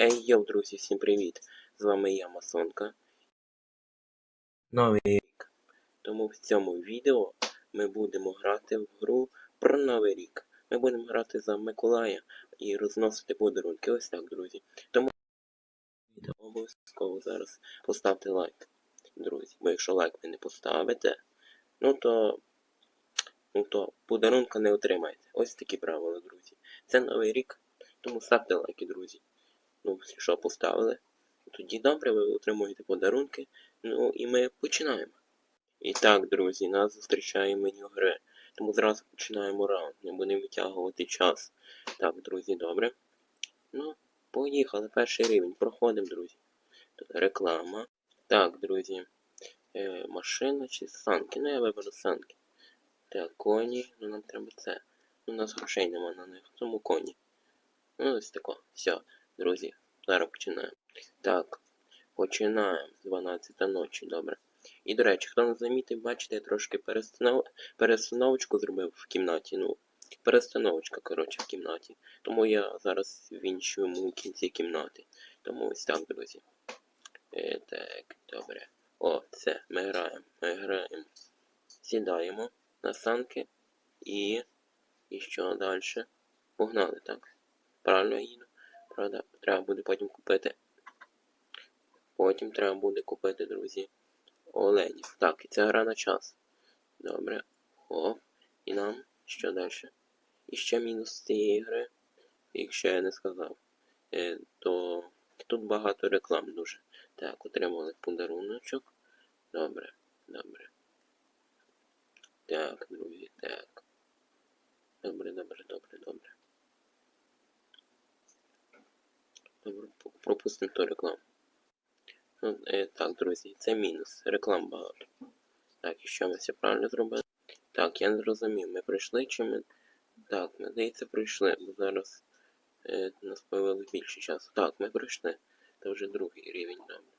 Ей, йоу, друзі, всім привіт! З вами я, Масонка. Новий рік. Тому в цьому відео ми будемо грати в гру про Новий рік. Ми будемо грати за Миколая і розносити подарунки. Ось так, друзі. Тому обов'язково зараз поставте лайк, друзі. Бо якщо лайк ви не поставите, ну то, ну то подарунка не отримаєте. Ось такі правила, друзі. Це новий рік, тому ставте лайки, друзі. Ну, що поставили. Тоді добре, ви отримуєте подарунки. Ну і ми починаємо. І так, друзі, нас зустрічає меню гри. Тому зразу починаємо раунд. Не будемо витягувати час. Так, друзі, добре. Ну, поїхали. Перший рівень. Проходимо, друзі. Тут реклама. Так, друзі. Е, машина чи санки? Ну, я виберу санки. Так, коні. Ну нам треба це. У нас грошей нема на них. Тому коні. Ну, ось тако. Все, друзі. Зараз починаємо. Так, починаємо. 12 ночі, добре. І, до речі, хто не замітив, бачите, я трошки перестанов... перестановочку зробив в кімнаті. Ну, перестановочка, коротше, в кімнаті. Тому я зараз в іншому кінці кімнати. Тому ось так, друзі. Е, так, добре. О, все, ми граємо. Ми граємо. Сідаємо на санки і. І що далі? Погнали, так? Правильно їду? Правда, треба буде потім купити. Потім треба буде купити, друзі, оленів. Так, і це гра на час. Добре. О, і нам що далі? І ще мінус цієї гри, якщо я не сказав, е, то тут багато реклам дуже. Так, отримали подаруночок. Добре, добре. Так, друзі, так. Добре, добре, добре, добре. Добре, п- пропустимо ту рекламу. Ну, е, так, друзі, це мінус. Реклам багато. Так, і що ми все правильно зробили? Так, я не зрозумів, ми прийшли чи ми. Так, ми здається, прийшли, бо зараз е, нас появилось більше часу. Так, ми прийшли. Це вже другий рівень, добре.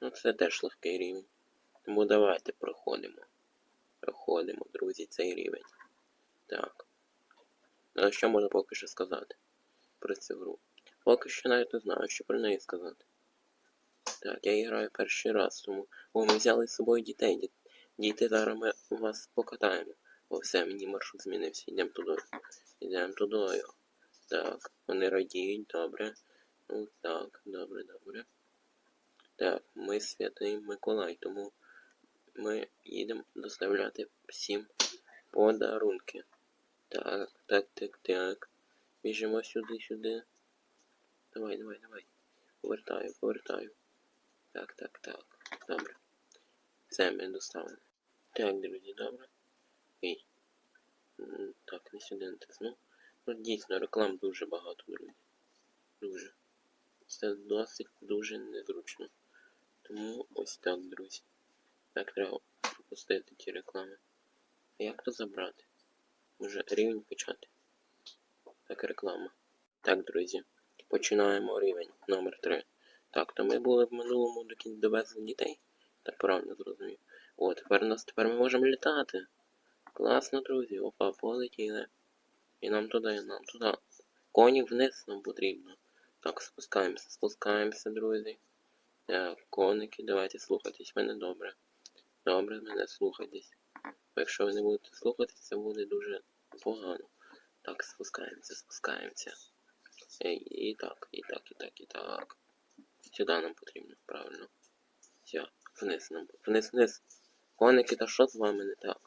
Ну, це теж легкий рівень. Тому давайте проходимо. Проходимо, друзі, цей рівень. Так. А що можна поки що сказати про цю гру? Поки що навіть не знаю, що про неї сказати. Так, я граю перший раз, тому. О, ми взяли з собою дітей. Ді- Діти зараз ми вас покатаємо. О, все, мені маршрут змінився. Йдемо туди. Йдемо туди. Так, вони радіють, добре. Ну так, добре, добре. Так, ми святий Миколай, тому ми їдемо доставляти всім подарунки. Так, так, так, так. Біжимо сюди, сюди. Давай, давай, давай. Повертаю, повертаю. Так, так, так. Добре. Все ми доставили. Так, друзі, добре. Ей. Так, не сюди натиснув. Ну, дійсно, реклам дуже багато, друзі. Дуже. Це досить дуже незручно. Тому ось так, друзі. Так треба пропустити ті реклами. А як то забрати? Може рівень почати. Так, реклама. Так, друзі. Починаємо рівень номер 3. Так, то ми були в минулому до кінця довезли дітей. Так правильно зрозумів. О, тепер нас тепер ми можемо літати. Класно, друзі. Опа, полетіли. І нам туди, і нам туди. Коні вниз нам потрібно. Так, спускаємося, спускаємося, друзі. Так, коники, давайте слухайтесь мене добре. Добре, мене слухайтесь. Бо якщо ви не будете слухатись, це буде дуже погано. Так, спускаємося, спускаємося. Ей, і так, і так, і так, і так. Сюди нам потрібно, правильно. Все, вниз нам. Вниз, вниз. Коники, та що з вами не так?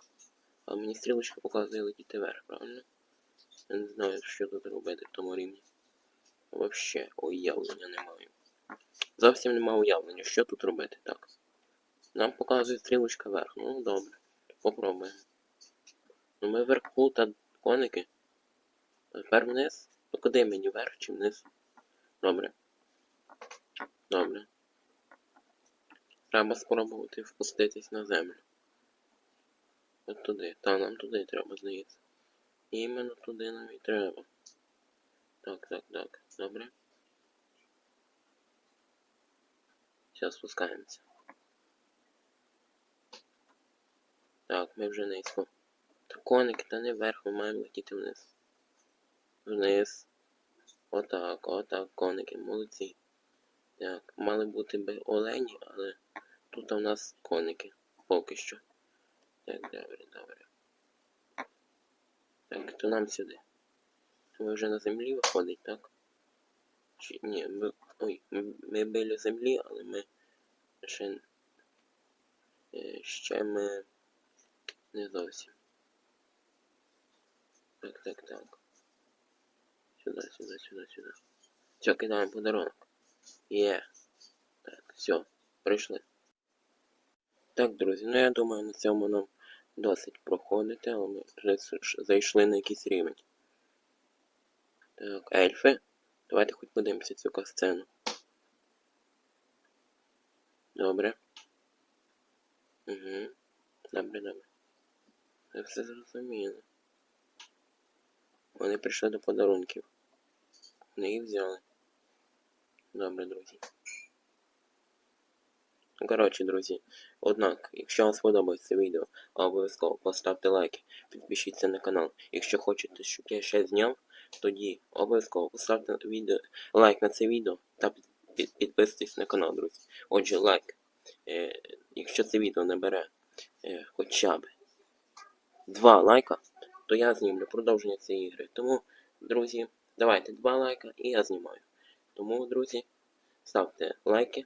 А мені стрілочка показує летіти вверх, правильно? Я не знаю, що тут робити в тому рівні. Вообще, уявлення не маю. Зовсім нема уявлення, що тут робити, так. Нам показує стрілочка вверх. Ну, добре. Попробуємо. Ну ми вверху та коники. Тепер вниз. Ну куди мені вверх чи вниз? Добре. Добре. Треба спробувати впуститись на землю. От туди. Та нам туди треба, здається. Іменно туди нам і треба. Так, так, так. Добре. Зараз спускаємося. Так, ми вже низько. Та коники, та не вверх, ми маємо летіти вниз. Вниз. Отак, отак, коники, молодці. Так, мали бути би олені, але тут у нас коники. Поки що. Так, добре, добре. Так, то нам сюди. Ми вже на землі виходить, так? Чи ні, ми. Ой, ми, біля землі, але ми ще. е, Ще ми не зовсім. Так, так, так. Сюди, сюди, сюди, сюди. Все, кидаємо подарунок. Є. Так, все, прийшли. Так, друзі, ну я думаю, на цьому нам досить проходити, але ми вже зайшли на якийсь рівень. Так, ельфи. Давайте хоч подивимося цю касцену. Добре. Угу. Добре, добре. Я все зрозуміло. Вони прийшли до подарунків. Вони їх взяли. Добре, друзі. Ну, Коротше, друзі, однак, якщо вам сподобається це відео, обов'язково поставте лайки, підпишіться на канал. Якщо хочете, щоб я ще зняв, тоді обов'язково поставте відео, лайк на це відео та під, під- підписуйтесь на канал, друзі. Отже, лайк. Е, якщо це відео набере е, хоча б два лайка, то я знімлю продовження цієї ігри. Тому, друзі, давайте два лайка і я знімаю. Тому, друзі, ставте лайки,